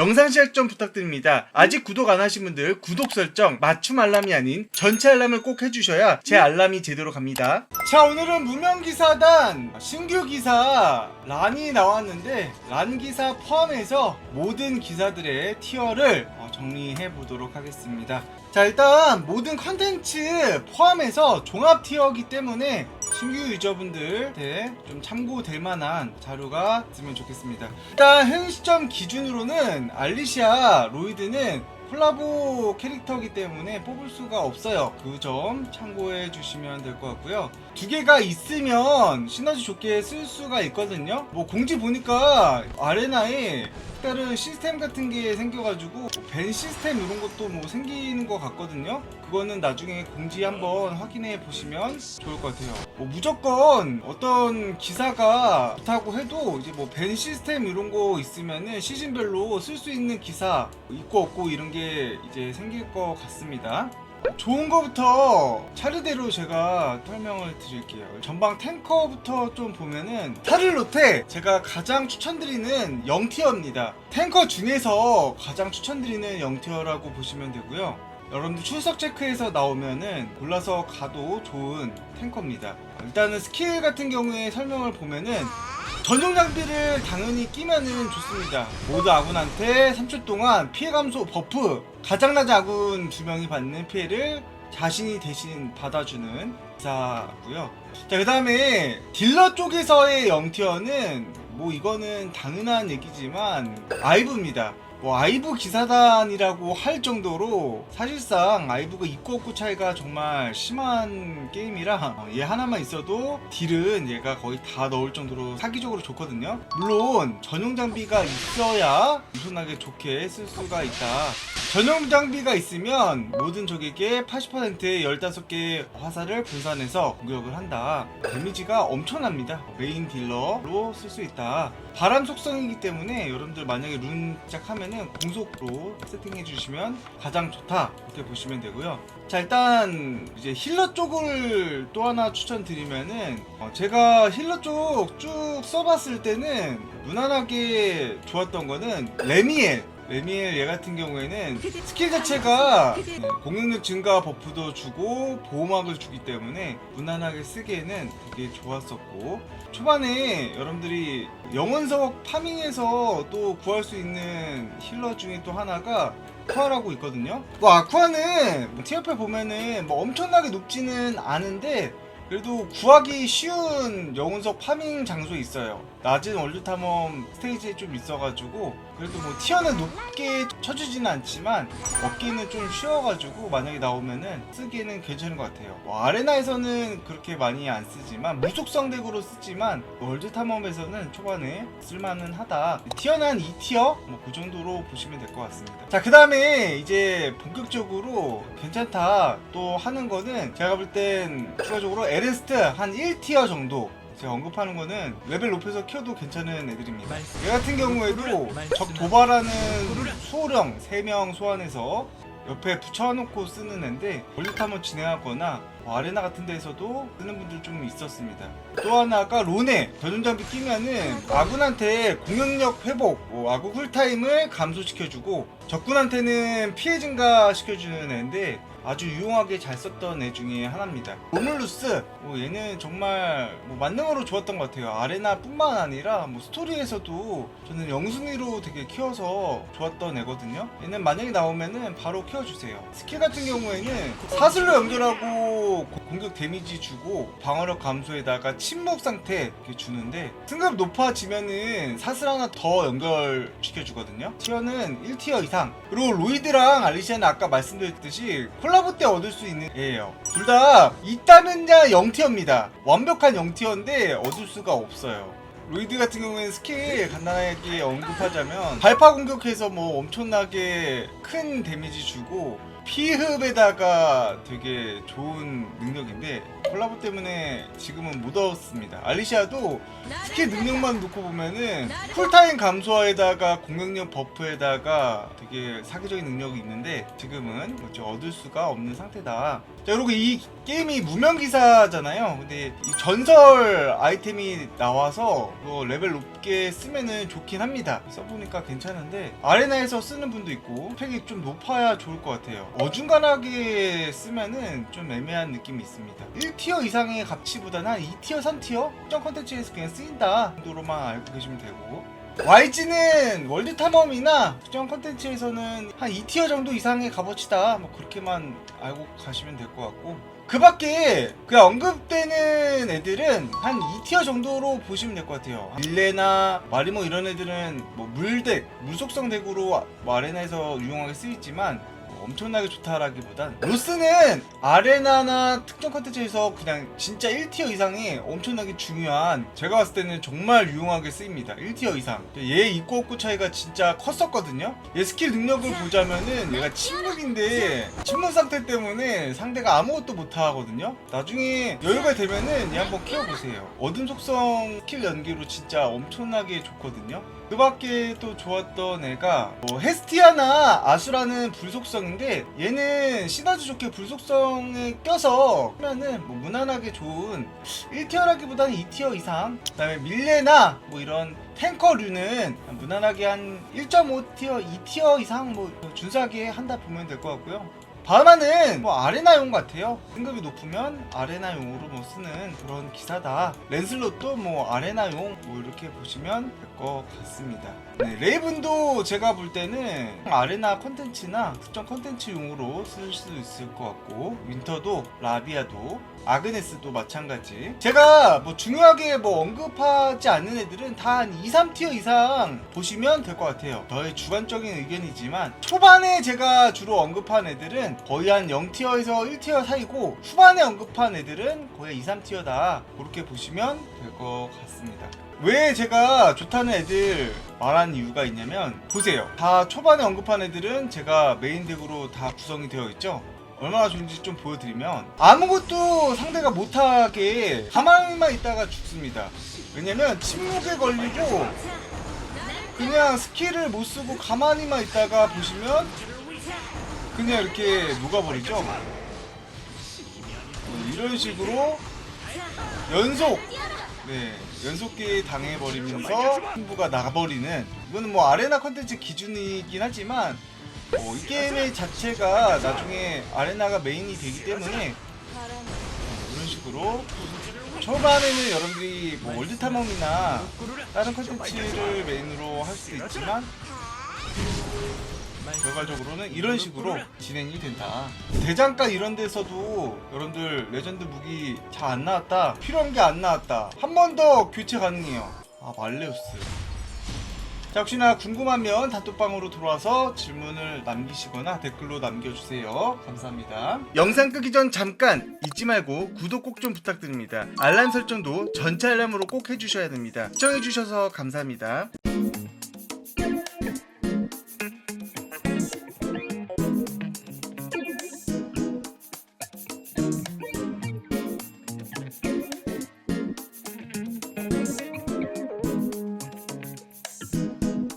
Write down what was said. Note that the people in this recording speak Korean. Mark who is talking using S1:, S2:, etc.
S1: 영상 시작 좀 부탁드립니다. 아직 구독 안 하신 분들 구독 설정 맞춤 알람이 아닌 전체 알람을 꼭 해주셔야 제 알람이 제대로 갑니다. 자 오늘은 무명기사단 신규 기사 란이 나왔는데 란 기사 포함해서 모든 기사들의 티어를 어, 정리해 보도록 하겠습니다. 자 일단 모든 컨텐츠 포함해서 종합 티어이기 때문에 신규 유저분들한테 좀 참고될 만한 자료가 있으면 좋겠습니다. 일단 현 시점 기준으로는 알리시아 로이드는 콜라보 캐릭터이기 때문에 뽑을 수가 없어요. 그 점 참고해 주시면 될 것 같고요. 두 개가 있으면 시너지 좋게 쓸 수가 있거든요. 뭐 공지 보니까 아레나에 다른 시스템 같은 게 생겨가지고 밴 시스템 이런 것도 뭐 생기는 것 같거든요. 그거는 나중에 공지 한번 확인해 보시면 좋을 것 같아요. 뭐 무조건 어떤 기사가 좋다고 해도 이제 뭐밴 시스템 이런 거 있으면은 시즌별로 쓸 수 있는 기사 있고 없고 이런 게 이제 생길 것 같습니다. 좋은 거부터 차례대로 제가 설명을 드릴게요. 전방 탱커부터 좀 보면은 타를로테 제가 가장 추천드리는 0티어입니다. 탱커 중에서 가장 추천드리는 0티어라고 보시면 되고요. 여러분들 출석 체크에서 나오면은 골라서 가도 좋은 탱커입니다. 일단은 스킬 같은 경우에 설명을 보면은 전용 장비를 당연히 끼면은 좋습니다. 모두 아군한테 3초 동안 피해 감소 버프 가장 낮은 아군 두 명이 받는 피해를 자신이 대신 받아주는 기사고요. 자, 그 다음에 딜러 쪽에서의 0티어는 뭐 이거는 당연한 얘기지만 아이브입니다. 뭐 아이브 기사단이라고 할 정도로 사실상 아이브가 있고 없고 차이가 정말 심한 게임이라 어, 얘 하나만 있어도 딜은 얘가 거의 다 넣을 정도로 사기적으로 좋거든요. 물론 전용 장비가 있어야 엄청나게 좋게 쓸 수가 있다. 전용 장비가 있으면 모든 적에게 80%의 15개의 화살을 분산해서 공격을 한다. 데미지가 엄청납니다. 메인 딜러로 쓸 수 있다. 바람 속성이기 때문에 여러분들 만약에 룬 시작하면은 공속으로 세팅해 주시면 가장 좋다. 이렇게 보시면 되고요. 자 일단 이제 힐러 쪽을 또 하나 추천드리면은 어, 제가 힐러 쪽 쭉 써봤을 때는 무난하게 좋았던 거는 레미엘 레미엘 얘 같은 경우에는 스킬 자체가 네, 공격력 증가 버프도 주고 보호막을 주기 때문에 무난하게 쓰기에는 되게 좋았었고 초반에 여러분들이 영원석 파밍에서 또 구할 수 있는 힐러 중에 또 하나가 아쿠아라고 있거든요. 뭐 아쿠아는 뭐 티어표 보면은 뭐 엄청나게 높지는 않은데 그래도 구하기 쉬운 영혼석 파밍 장소에 있어요. 낮은 월드 탐험 스테이지에 좀 있어가지고 그래도 뭐 티어는 높게 쳐주지는 않지만 얻기는 좀 쉬워가지고 만약에 나오면은 쓰기에는 괜찮은 것 같아요. 뭐 아레나에서는 그렇게 많이 안 쓰지만 무속성 덱으로 쓰지만 월드 탐험에서는 초반에 쓸만은 하다. 티어는 한 2티어 뭐 그 정도로 보시면 될 것 같습니다. 자 그 다음에 이제 본격적으로 괜찮다 또 하는 거는 제가 볼 땐 추가적으로 에르스트 한 1티어 정도 제가 언급하는 거는 레벨 높여서 키워도 괜찮은 애들입니다. 얘 같은 경우에도 적 도발하는 수호령 3명 소환해서 옆에 붙여놓고 쓰는 애인데 월드 한번 진행하거나 뭐 아레나 같은 데에서도 쓰는 분들 좀 있었습니다. 또 하나가 로네 전용장비 끼면은 아군한테 공격력 회복, 뭐 아군 쿨타임을 감소시켜주고 적군한테는 피해 증가 시켜주는 애인데 아주 유용하게 잘 썼던 애 중에 하나입니다. 로물루스, 뭐 얘는 정말 뭐 만능으로 좋았던 것 같아요. 아레나뿐만 아니라 뭐 스토리에서도 저는 영순위로 되게 키워서 좋았던 애거든요. 얘는 만약에 나오면은 바로 키워주세요. 스킬 같은 경우에는 사슬로 연결하고 고- 공격 데미지 주고 방어력 감소에다가 침묵 상태 이렇게 주는데 승급 높아지면은 사슬 하나 더 연결시켜주거든요. 티어는 1티어 이상. 그리고 로이드랑 알리시아는 아까 말씀드렸듯이 콜라보 때 얻을 수 있는 애예요. 둘 다 있다면야 0티어입니다. 완벽한 0티어인데 얻을 수가 없어요. 로이드 같은 경우에는 스킬 간단하게 언급하자면 발파 공격해서 뭐 엄청나게 큰 데미지 주고 피흡에다가 되게 좋은 능력인데 콜라보 때문에 지금은 못 얻었습니다. 알리시아도 스킬 능력만 놓고 보면은 쿨타임 감소에다가 공격력 버프에다가 되게 사기적인 능력이 있는데 지금은 뭐죠 얻을 수가 없는 상태다. 자 그리고 이 게임이 무명 기사잖아요. 근데 이 전설 아이템이 나와서 뭐 레벨 높게 쓰면은 좋긴 합니다. 써보니까 괜찮은데 아레나에서 쓰는 분도 있고 팩이 좀 높아야 좋을 것 같아요. 어중간하게 쓰면은 좀 애매한 느낌이 있습니다. 1티어 이상의 값치보다는 한 2티어, 3티어 특정 컨텐츠에서 그냥 쓰인다 정도로만 알고 계시면 되고. YG는 월드 탐험이나 특정 컨텐츠에서는 한 2티어 정도 이상의 값어치다. 뭐 그렇게만 알고 가시면 될 것 같고. 그 밖에 그 언급되는 애들은 한 2티어 정도로 보시면 될 것 같아요. 밀레나 마리모 이런 애들은 뭐 물덱 물속성 덱으로 뭐 아레나에서 유용하게 쓰이지만 뭐 엄청나게 좋다라기보단 로스는 아레나나 특정 컨텐츠에서 그냥 진짜 1티어 이상이 엄청나게 중요한 제가 봤을 때는 정말 유용하게 쓰입니다. 1티어 이상. 얘 있고 없고 차이가 진짜 컸었거든요. 얘 스킬 능력을 보자면은 얘가 침묵인데 침묵 상태 때문에 상대가 아무것도 못하거든요. 나중에 여유가 되면은 얘 한번 키워보세요. 어둠 속성 스킬 연기로 진짜 엄청나게 좋거든요. 그 밖에 또 좋았던 애가 뭐 헤스티아나 아수라는 불속성인데 얘는 시너지 좋게 불속성에 껴서 하면은 뭐 무난하게 좋은 1티어라기보다는 2티어 이상 그다음에 밀레나 뭐 이런 탱커류는 무난하게 한 1.5티어, 2티어 이상 뭐 준수하게 한다 보면 될 것 같고요. 바마는 뭐 아레나용 같아요. 등급이 높으면 아레나용으로 뭐 쓰는 그런 기사다. 랜슬롯도 뭐 아레나용 뭐 이렇게 보시면 될 것 같습니다. 네, 레이븐도 제가 볼 때는 아레나 컨텐츠나 특정 컨텐츠용으로 쓸 수 있을 것 같고 윈터도 라비아도 아그네스도 마찬가지. 제가 뭐 중요하게 뭐 언급하지 않는 애들은 다 한 2, 3티어 이상 보시면 될 것 같아요. 저의 주관적인 의견이지만 초반에 제가 주로 언급한 애들은 거의 한 0티어에서 1티어 사이고 후반에 언급한 애들은 거의 2, 3티어다. 그렇게 보시면 될 것 같습니다. 왜 제가 좋다는 애들 말한 이유가 있냐면 보세요. 다 초반에 언급한 애들은 제가 메인 덱으로 다 구성이 되어 있죠. 얼마나 좋은지 좀 보여드리면 아무것도 상대가 못하게 가만히만 있다가 죽습니다. 왜냐면 침묵에 걸리고 그냥 스킬을 못 쓰고 가만히만 있다가 보시면 그냥 이렇게 녹아버리죠. 어, 이런 식으로 연속 네 연속기 당해버리면서 승부가 나버리는 이거는 뭐 아레나 컨텐츠 기준이긴 하지만 어, 이 게임의 자체가 나중에 아레나가 메인이 되기 때문에 이런 식으로 초반에는 여러분들이 뭐 월드 탐험이나 다른 컨텐츠를 메인으로 할 수도 있지만 결과적으로는 이런 식으로 진행이 된다. 대장가 이런 데서도 여러분들 레전드 무기 잘 안 나왔다. 필요한 게 안 나왔다. 한 번 더 교체 가능해요. 아 말레우스. 자, 혹시나 궁금하면 단톡방으로 들어와서 질문을 남기시거나 댓글로 남겨주세요. 감사합니다. 영상 끄기 전 잠깐 잊지 말고 구독 꼭 좀 부탁드립니다. 알람 설정도 전체 알람으로 꼭 해주셔야 됩니다. 시청해주셔서 감사합니다.